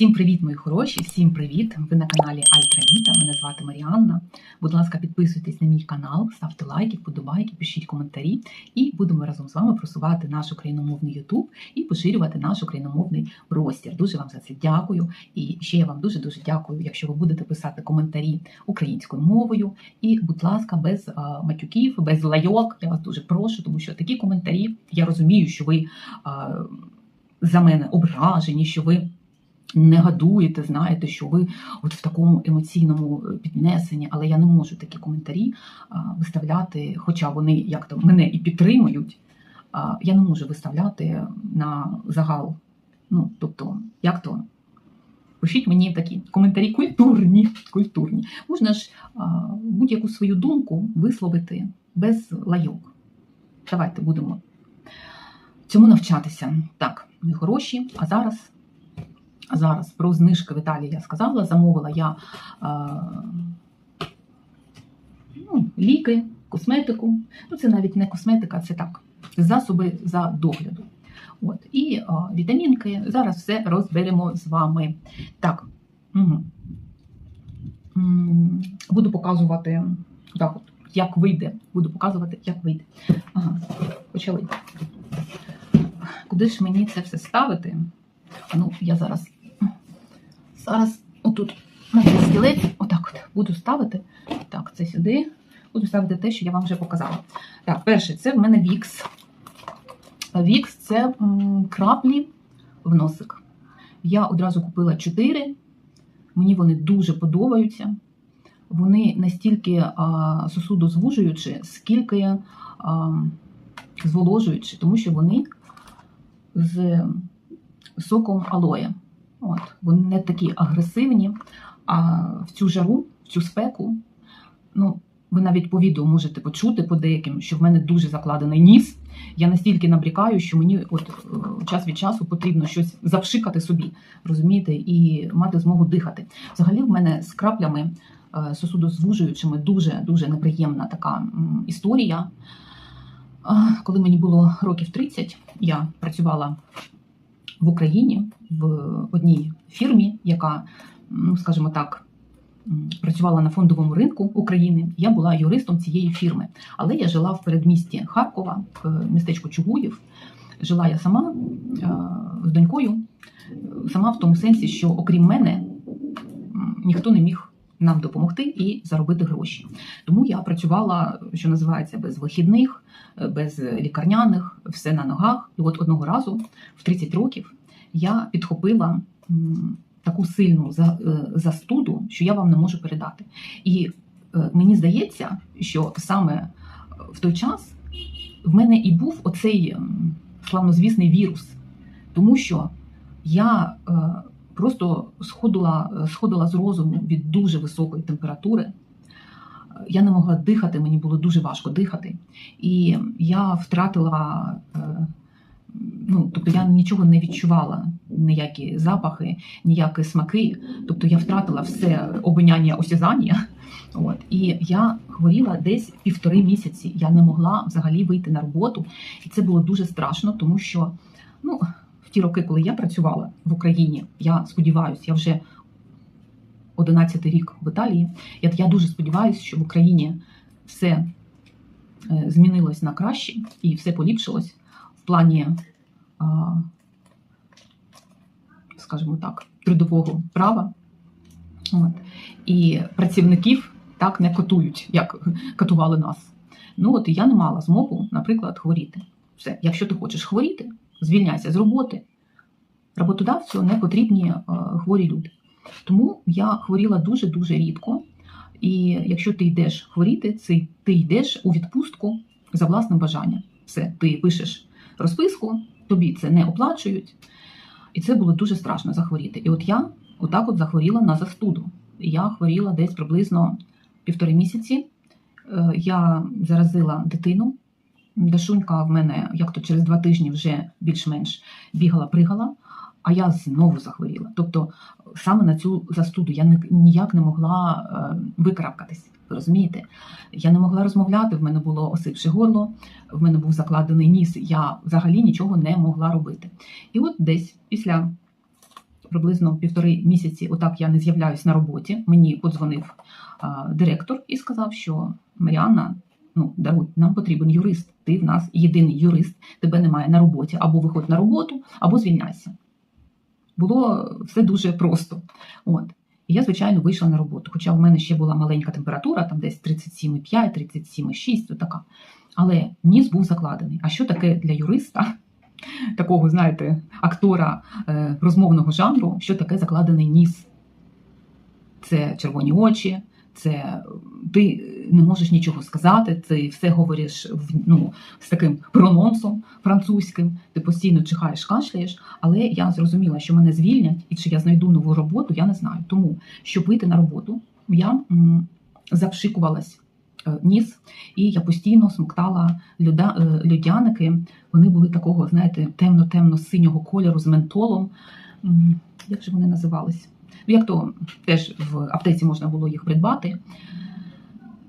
Всім привіт, мої хороші! Всім привіт! Ви на каналі Альтравіта. Мене звати Маріанна. Будь ласка, підписуйтесь на мій канал, ставте лайки, вподобайки, пишіть коментарі, і будемо разом з вами просувати наш україномовний Ютуб і поширювати наш україномовний простір. Дуже вам за це дякую. І ще я вам дуже дуже дякую, якщо ви будете писати коментарі українською мовою. І, будь ласка, без матюків, без лайок. Я вас дуже прошу, тому що такі коментарі я розумію, що ви за мене ображені, що ви не гадуєте, знаєте, що ви от в такому емоційному е, піднесенні, але я не можу такі коментарі виставляти, хоча вони як то мене і підтримують. Я не можу виставляти на загал. Ну, тобто, як то? Пишіть мені такі коментарі культурні. культурні. Можна ж будь-яку свою думку висловити без лайок. Давайте будемо цьому навчатися. Так, мої хороші, а зараз. Зараз про знижки в Італії я сказала, замовила я е, ну, ліки, косметику. Ну, це навіть не косметика, це так, засоби за догляду. От. І е, вітамінки. Зараз все розберемо з вами. Так. Угу. Буду показувати, так от, як вийде. Буду показувати, як вийде. Ага, почали. Куди ж мені це все ставити? Ну, я зараз Зараз отут на стілець, отак от буду ставити. Так, це сюди. Буду ставити те, що я вам вже показала. Так, перше, це в мене Вікс. Вікс це краплі в носик. Я одразу купила 4. Мені вони дуже подобаються. Вони настільки а, сосудозвужуючі, скільки а, зволожуючі, тому що вони з соком алоє. От, Вони не такі агресивні, а в цю жару, в цю спеку, ну, ви навіть по відео можете почути по деяким, що в мене дуже закладений ніс. Я настільки набрікаю, що мені от е, час від часу потрібно щось запшикати собі, розумієте, і мати змогу дихати. Взагалі, в мене з краплями е, сосудозвужуючими дуже дуже неприємна така історія. Коли мені було років 30, я працювала в Україні в одній фірмі, яка, ну скажімо так, працювала на фондовому ринку України. Я була юристом цієї фірми, але я жила в передмісті Харкова, в містечку Чугуїв. Жила я сама е, з донькою, сама в тому сенсі, що окрім мене ніхто не міг нам допомогти і заробити гроші. Тому я працювала, що називається, без вихідних, е, без лікарняних, все на ногах. І от одного разу, в 30 років, я підхопила таку сильну е, застуду, що я вам не можу передати. І е, мені здається, що саме в той час в мене і був оцей славнозвісний вірус, тому що я просто сходила, сходила з розуму від дуже високої температури. Я не могла дихати, мені було дуже важко дихати. І я втратила, е, ну, тобто я нічого не відчувала, ніякі запахи, ніякі смаки. Тобто я втратила все обоняння осязання. От. І я хворіла десь півтори місяці. Я не могла взагалі вийти на роботу. І це було дуже страшно, тому що, ну ті роки, коли я працювала в Україні, я сподіваюся, я вже 11 рік в Італії. Я, я дуже сподіваюся, що в Україні все е, змінилось на краще і все поліпшилось в плані, скажімо так, трудового права. От. І працівників так не катують, як катували нас. Ну от і я не мала змогу, наприклад, хворіти. Все, якщо ти хочеш хворіти, звільняйся з роботи. Роботодавцю не потрібні е, хворі люди. Тому я хворіла дуже-дуже рідко. І якщо ти йдеш хворіти, це ти йдеш у відпустку за власним бажанням. Все, ти пишеш розписку, тобі це не оплачують. І це було дуже страшно захворіти. І от я отак от захворіла на застуду. Я хворіла десь приблизно півтори місяці. Е, я заразила дитину. Дашунька в мене як то через два тижні вже більш-менш бігала, пригала, а я знову захворіла. Тобто саме на цю застуду я ніяк не могла е, викарабкатись. Розумієте? Я не могла розмовляти, в мене було осипше горло, в мене був закладений ніс, я взагалі нічого не могла робити. І от десь після приблизно півтори місяці, отак я не з'являюсь на роботі. Мені подзвонив а, директор і сказав, що Маріанна, ну даруй, нам потрібен юрист. Ти в нас єдиний юрист, тебе немає на роботі. Або виходь на роботу, або звільняйся. Було все дуже просто. От. І я, звичайно, вийшла на роботу. Хоча в мене ще була маленька температура, там десь 37,5, 37,6, така. Але ніс був закладений. А що таке для юриста, такого, знаєте, актора е, розмовного жанру, що таке закладений ніс? Це червоні очі, це ти не можеш нічого сказати, ти все говориш в, ну, з таким прононсом французьким, ти постійно чихаєш, кашляєш. Але я зрозуміла, що мене звільнять і чи я знайду нову роботу, я не знаю. Тому, щоб вийти на роботу, я м, запшикувалась е, ніс, і я постійно смоктала люда, е, людяники. Вони були такого, знаєте, темно-темно-синього кольору з ментолом. Як же вони називались? Як то теж в аптеці можна було їх придбати.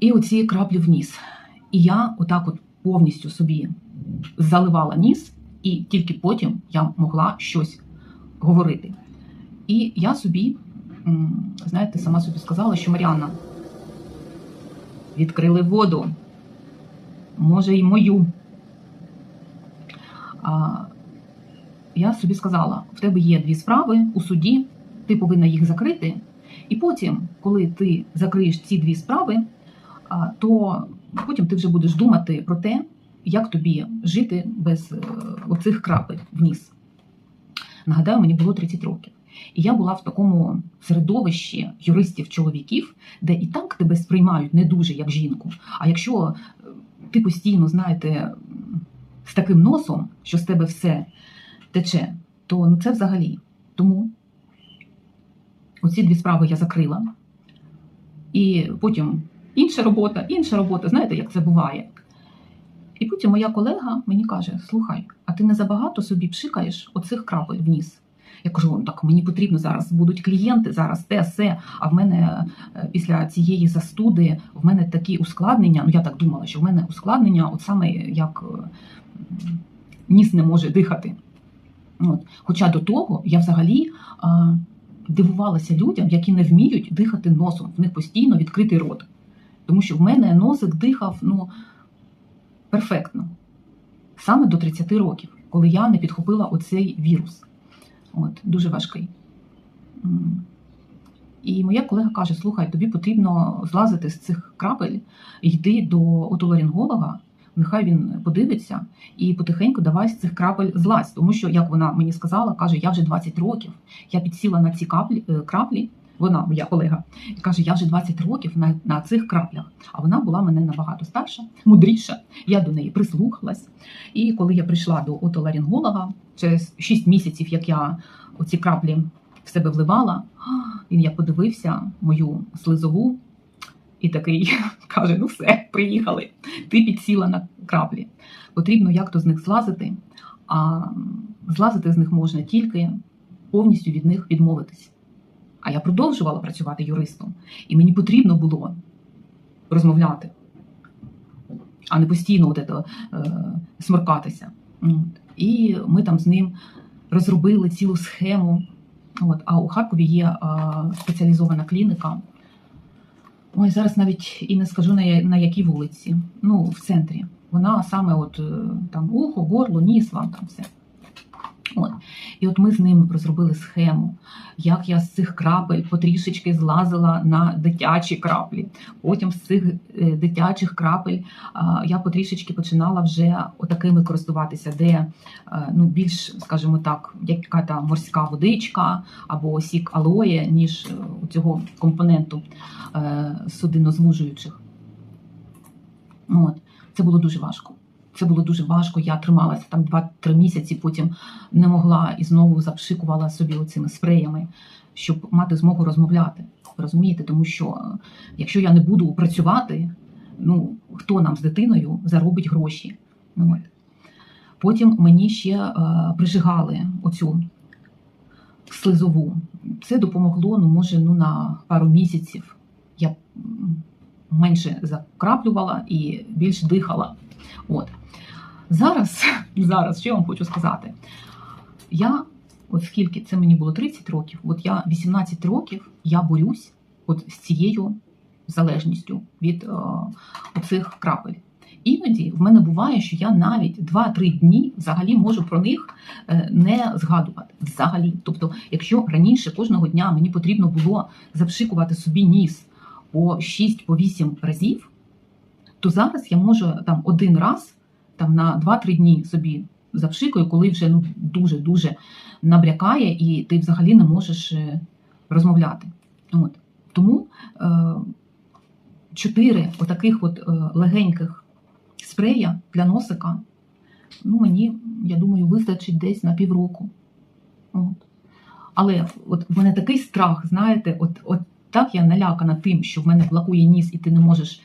І оці краплі в ніс. І я отак от повністю собі заливала ніс, і тільки потім я могла щось говорити. І я собі, знаєте, сама собі сказала, що Маріанна, відкрили воду, може, й мою. А, я собі сказала: в тебе є дві справи у суді, ти повинна їх закрити. І потім, коли ти закриєш ці дві справи, то потім ти вже будеш думати про те, як тобі жити без е, оцих крапель в ніс. Нагадаю, мені було 30 років. І я була в такому середовищі юристів-чоловіків, де і так тебе сприймають не дуже як жінку. А якщо е, ти постійно, знаєте, з таким носом, що з тебе все тече, то ну це взагалі. Тому оці дві справи я закрила. І потім інша робота, інша робота. Знаєте, як це буває? І потім моя колега мені каже: слухай, а ти не забагато собі пшикаєш оцих крапель в ніс? Я кажу, «Ну, так мені потрібно зараз будуть клієнти, зараз те, все. А в мене е, після цієї застуди в мене такі ускладнення. Ну я так думала, що в мене ускладнення, от саме як е, ніс не може дихати. От. Хоча до того я взагалі дивувалася людям, які не вміють дихати носом. В них постійно відкритий рот. Тому що в мене носик дихав ну, перфектно. Саме до 30 років, коли я не підхопила оцей вірус. От, дуже важкий. І моя колега каже: слухай, тобі потрібно злазити з цих крапель, йди до отоларинголога, нехай він подивиться і потихеньку давай з цих крапель злазь. Тому що, як вона мені сказала, каже, я вже 20 років, я підсіла на ці каплі, е, краплі, вона, моя колега, і каже, я вже 20 років на, на цих краплях. А вона була мене набагато старша, мудріша. Я до неї прислухалась. І коли я прийшла до отоларинголога, через 6 місяців, як я оці краплі в себе вливала, він як подивився мою слизову і такий каже: ну все, приїхали. Ти підсіла на краплі. Потрібно як то з них злазити, а злазити з них можна тільки повністю від них відмовитись. А я продовжувала працювати юристом, і мені потрібно було розмовляти, а не постійно от это, е, сморкатися. І ми там з ним розробили цілу схему. От. А у Харкові є е, спеціалізована клініка. Ой, зараз навіть і не скажу на, я- на якій вулиці. Ну, в центрі. Вона саме от е, там ухо, горло, ніс, вам там все. От. І от ми з ним розробили схему, як я з цих крапель потрішечки злазила на дитячі краплі. Потім з цих е, дитячих крапель я потрішечки починала вже отакими користуватися, де е, ну, більш, скажімо так, яка там морська водичка або сік алоє, ніж е, цього компоненту судинозвужуючих. От. Це було дуже важко. Це було дуже важко. Я трималася там 2-3 місяці, потім не могла і знову запшикувала собі оцими спреями, щоб мати змогу розмовляти. Розумієте, тому що е, якщо я не буду працювати, ну хто нам з дитиною заробить гроші? От. Потім мені ще е, прижигали оцю слизову. Це допомогло, ну, може, ну, на пару місяців. Я менше закраплювала і більш дихала. От. Зараз, зараз, що я вам хочу сказати? Я от скільки це мені було 30 років, от я 18 років я борюсь от з цією залежністю від е, оцих крапель. Іноді в мене буває, що я навіть 2-3 дні взагалі можу про них е, не згадувати. Взагалі. Тобто, якщо раніше кожного дня мені потрібно було запшикувати собі ніс по 6-8 разів, то зараз я можу там один раз там на 2-3 дні собі запшикаю, коли вже ну дуже дуже набрякає, і ти взагалі не можеш е, розмовляти. От. Тому е, чотири отаких от е, легеньких спрея для носика, ну мені, я думаю, вистачить десь на півроку. От. Але от в мене такий страх, знаєте, от, от так я налякана тим, що в мене блокує ніс, і ти не можеш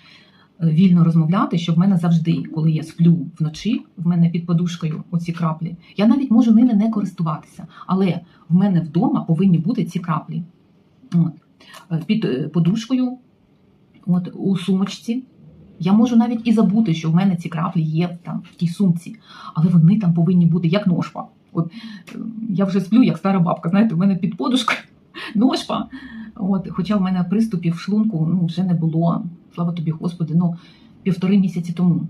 е, вільно розмовляти, що в мене завжди, коли я сплю вночі, в мене під подушкою оці краплі. Я навіть можу ними не користуватися, але в мене вдома повинні бути ці краплі. От. Е, Під е, подушкою, от, у сумочці. Я можу навіть і забути, що в мене ці краплі є там в тій сумці, але вони там повинні бути як ножпа. От я вже сплю, як стара бабка. Знаєте, в мене під подушкою ножпа. От, хоча в мене приступів шлунку ну, вже не було, слава тобі, Господи, ну, півтори місяці тому.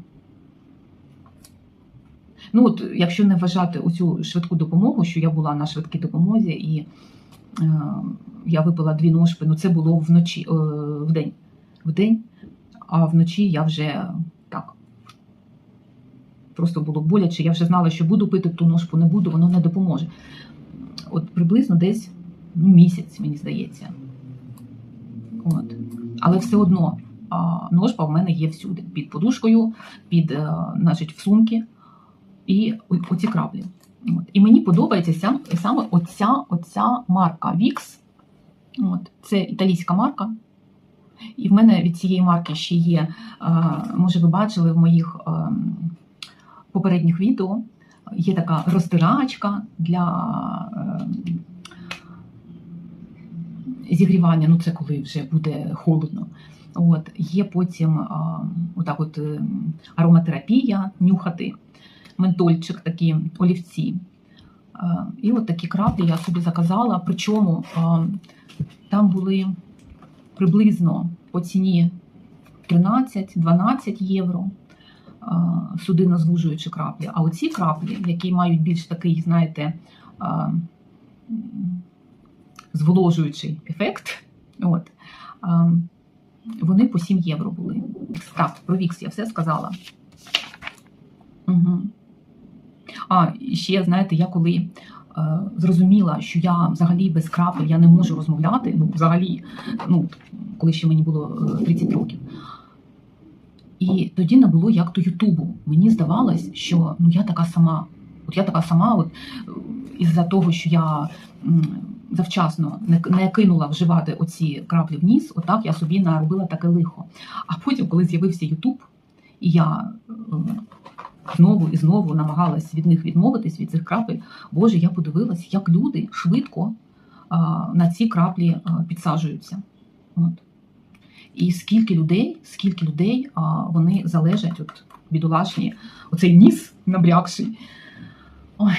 Ну, от, якщо не вважати оцю швидку допомогу, що я була на швидкій допомозі, і е, я випила дві ножпи, ну це було вночі, е, вдень. Вдень, а вночі я вже так. Просто було боляче. Я вже знала, що буду пити ту ножпу, не буду, воно не допоможе. От приблизно десь місяць, мені здається. От. Але все одно ножпа в мене є всюди. Під подушкою, під, е, значить, в сумки і оці краплі. От. І мені подобається сам, саме оця, оця марка Vix. От. Це італійська марка. І в мене від цієї марки ще є, е, може, ви бачили в моїх е, попередніх відео, є така розтирачка для е, зігрівання, ну це коли вже буде холодно. От, є потім а, отак от, е, ароматерапія, нюхати, ментольчик, такі олівці. А, і от такі краплі я собі заказала. Причому а, там були приблизно по ціні 13-12 євро а, судинозвужуючі краплі. А оці краплі, які мають більш такий, знаєте, а, зволожуючий ефект, от, вони по 7 євро були. Так, про Вікс я все сказала. Угу. А, і ще, знаєте, я коли е, зрозуміла, що я взагалі без крапель я не можу розмовляти, ну, взагалі, ну, коли ще мені було е, 30 років. І тоді не було як то Ютубу. Мені здавалось, що ну, я така сама. От я така сама, от, е, із-за того, що я завчасно не, кинула вживати оці краплі в ніс, отак я собі наробила таке лихо. А потім, коли з'явився Ютуб, і я е, знову і знову намагалась від них відмовитись від цих крапель, Боже, я подивилась, як люди швидко на ці краплі підсаджуються. От. І скільки людей, скільки людей вони залежать, от бідолашні, оцей ніс набрякший. Ой,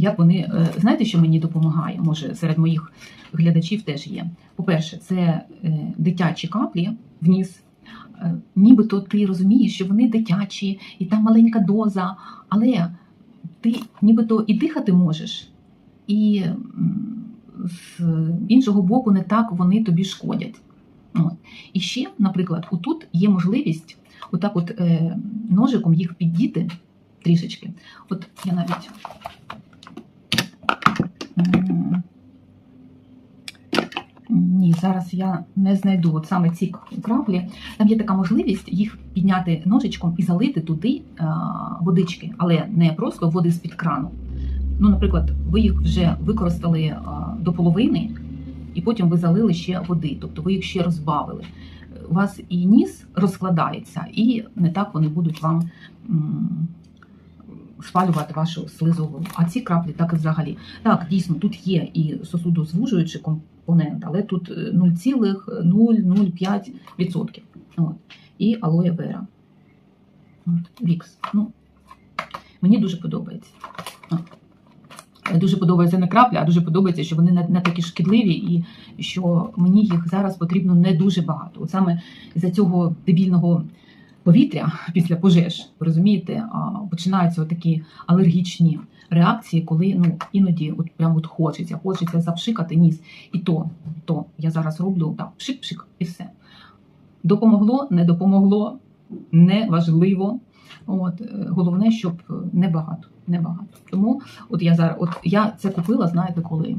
як вони, е, знаєте, що мені допомагає? Може, серед моїх глядачів теж є. По-перше, це е, дитячі каплі в. Е, Нібито ти розумієш, що вони дитячі, і там маленька доза, але ти нібито і дихати можеш, і з іншого боку, не так вони тобі шкодять. От. І ще, наприклад, отут є можливість отак от е, ножиком їх піддіти трішечки. От я навіть. Ні, зараз я не знайду от саме ці краплі. Там є така можливість їх підняти ножичком і залити туди водички, але не просто води з-під крану. Ну, наприклад, ви їх вже використали до половини, і потім ви залили ще води, тобто ви їх ще розбавили. У вас і ніс розкладається, і не так вони будуть вам спалювати вашу слизову. А ці краплі так і взагалі. Так, дійсно, тут є і сосудозвужуючий компонент, але тут е, 0,005%. От. І алоє вера. Вікс. Ну, мені дуже подобається. От. дуже подобається не крапля, а дуже подобається, що вони не, не такі шкідливі, і що мені їх зараз потрібно не дуже багато. От саме за цього дебільного повітря після пожеж, розумієте, починаються такі алергічні реакції, коли ну іноді от прям от хочеться, хочеться завшикати ніс. І то, то я зараз роблю так, пшик-пшик, і все. Допомогло, не допомогло, не важливо. От е, головне, щоб не багато, не багато. Тому от я зараз, от я це купила, знаєте, коли?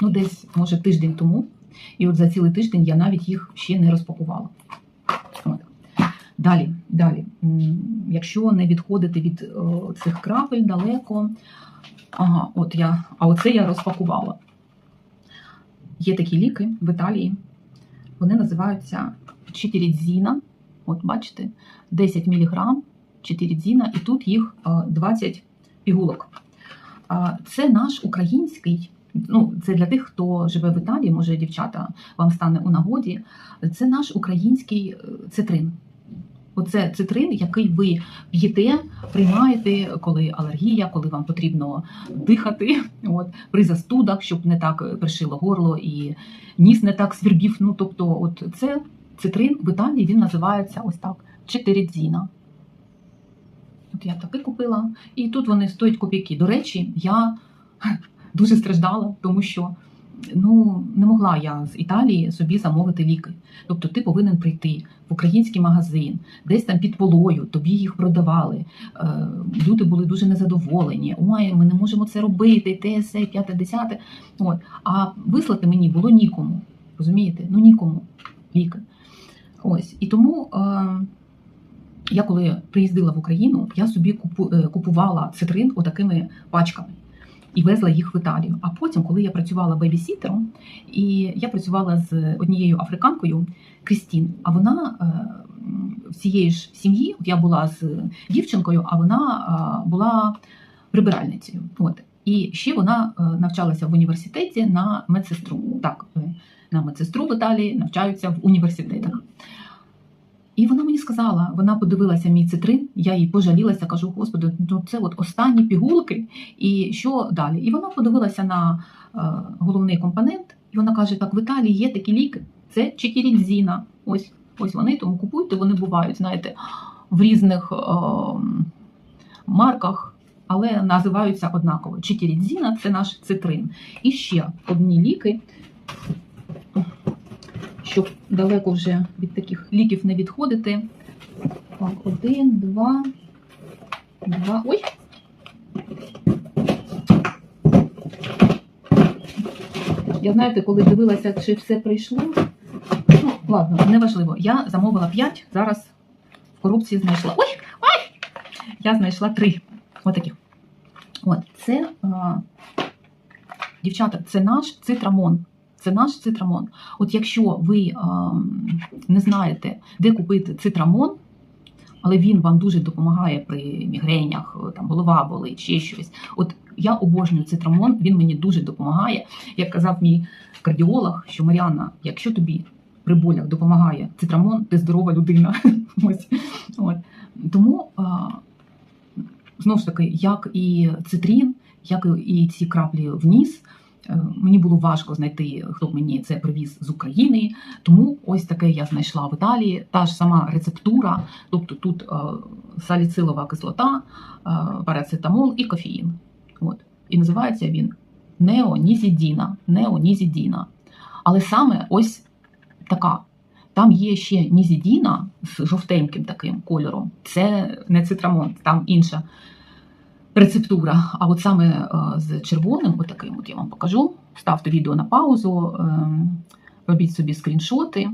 Ну, десь, може, тиждень тому. І от за цілий тиждень я навіть їх ще не розпакувала. Далі, далі. Якщо не відходити від цих крапель далеко. Ага, от я, а оце я розпакувала. Є такі ліки в Італії. Вони називаються чотирідзіна. От бачите, 10 мг чотирідзіна, і тут їх е, 20 пігулок. Це наш український. Ну, це для тих, хто живе в Італії, може, дівчата вам стане у нагоді. Це наш український е, цитрин. Оце цитрин, який ви п'єте, приймаєте, коли алергія, коли вам потрібно дихати, от, при застудах, щоб не так пришило горло і ніс не так свербів. Ну, тобто, от це цитрин в Італії він називається ось так: чотиридзіна. От я таки купила. І тут вони стоять копійки. До речі, я дуже страждала, тому що ну, не могла я з Італії собі замовити ліки. Тобто ти повинен прийти в український магазин, десь там під полою, тобі їх продавали. Е, Люди були дуже незадоволені. Ой, ми не можемо це робити, те, се, п'яте, десяте. От. А вислати мені було нікому. Розумієте? Ну нікому ліки. Ось. І тому. Е, я коли приїздила в Україну, я собі е, купувала цитрин отакими пачками і везла їх в Італію. А потім, коли я працювала бейбісітером, і я працювала з однією африканкою Крістін, а вона е, в цієї ж сім'ї, я була з дівчинкою, а вона е, була прибиральницею. От. І ще вона е, навчалася в університеті на медсестру. Так, на медсестру в Італії навчаються в університетах. І вона мені сказала, вона подивилася мій цитрин, я їй пожалілася, кажу, господи, ну це от останні пігулки, і що далі? І вона подивилася на е, головний компонент, і вона каже: так, в Італії є такі ліки, це чотирідзіна. Ось ось вони, тому купуйте, вони бувають, знаєте, в різних е, марках, але називаються однаково. Чотирідзіна – це наш цитрин. І ще одні ліки щоб далеко вже від таких ліків не відходити. Так, один, два, два. Ой! Я знаєте, коли дивилася, чи все прийшло. Ну, ладно, неважливо. Я замовила 5, зараз в коробці знайшла. Ой! Ой! Я знайшла 3. Отаких. От, це, а, дівчата, це наш цитрамон. Це наш цитрамон. От якщо ви а, не знаєте, де купити цитрамон, але він вам дуже допомагає при мігренях, там голова болить, ще щось. От я обожнюю цитрамон, він мені дуже допомагає. Як казав мій кардіолог, що Маріанна, якщо тобі при болях допомагає цитрамон, ти здорова людина. Тому знову ж таки, як і цитрін, як і ці краплі в ніс. Е, Мені було важко знайти, хто мені це привіз з України, тому ось таке я знайшла в Італії. Та ж сама рецептура, тобто тут е, саліцилова кислота, е, парацетамол і кофеїн. От. І називається він неонізідіна. Неонізідіна. Але саме ось така. Там є ще нізідіна з жовтеньким таким кольором. Це не цитрамон, там інша рецептура. А от саме е, з червоним, отаким, от я вам покажу. Ставте відео на паузу, е, робіть собі скріншоти.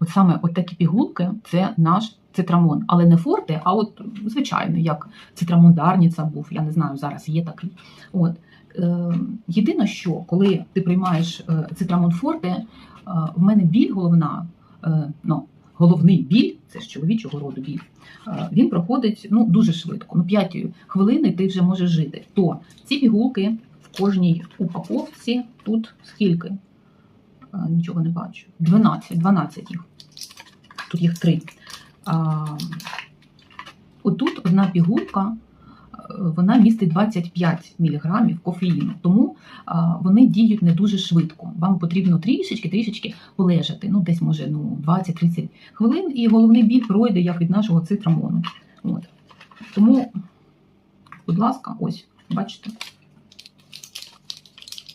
От саме от такі пігулки це наш цитрамон. Але не форте, а от звичайний, як цитрамон Дарніца був, я не знаю, зараз є такий. От. Е, Єдине, що коли ти приймаєш е, цитрамон форте, в мене біль головна, ну, головний біль, це ж чоловічого роду біль, е, він проходить ну, дуже швидко. Ну, 5 хвилин і ти вже можеш жити. То ці пігулки в кожній упаковці тут скільки? Е, Нічого не бачу. 12, 12 їх. Тут їх три. А, Отут одна пігулка вона містить 25 мг кофеїну, тому вони діють не дуже швидко. Вам потрібно трішечки-трішечки полежати, ну десь може ну, 20-30 хвилин, і головний біль пройде як від нашого цитрамону. От. Тому, будь ласка, ось, бачите.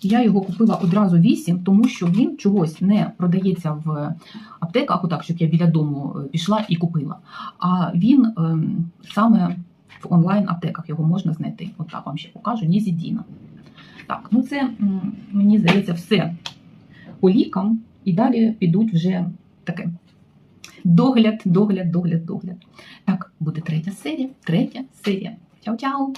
Я його купила одразу 8, тому що він чогось не продається в аптеках, отак, щоб я біля дому е, пішла і купила. А він ем, саме в онлайн-аптеках його можна знайти. От так вам ще покажу, Нізідіна. Так, ну це мені здається все по лікам, і далі підуть вже таке. Догляд, догляд, догляд, догляд. Так, буде третя серія. Третя серія. Чао-чао!